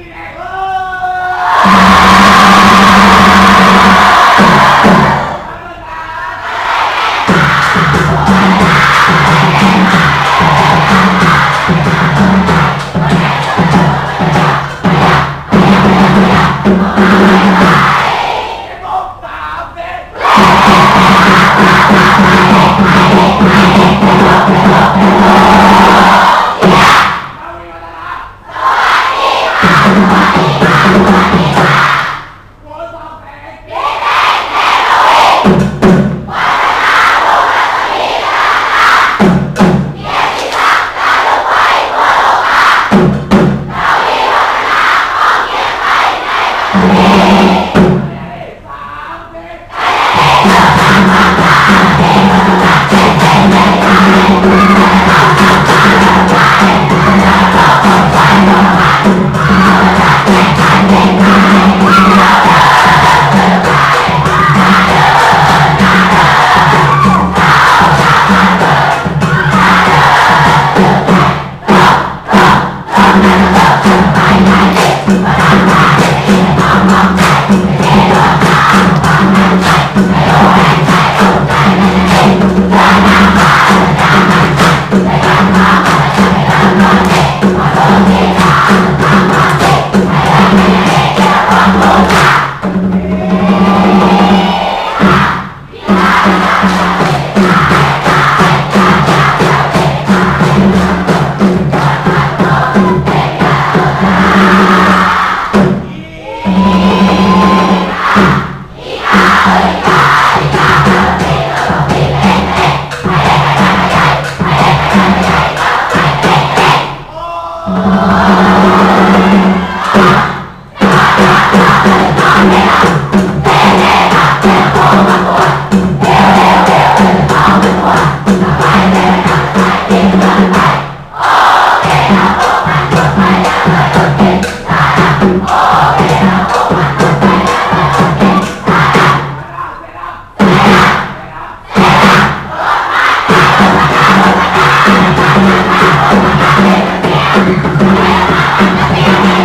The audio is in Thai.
Ah! ตายตายเด็กตายตายเด็กตา Oh,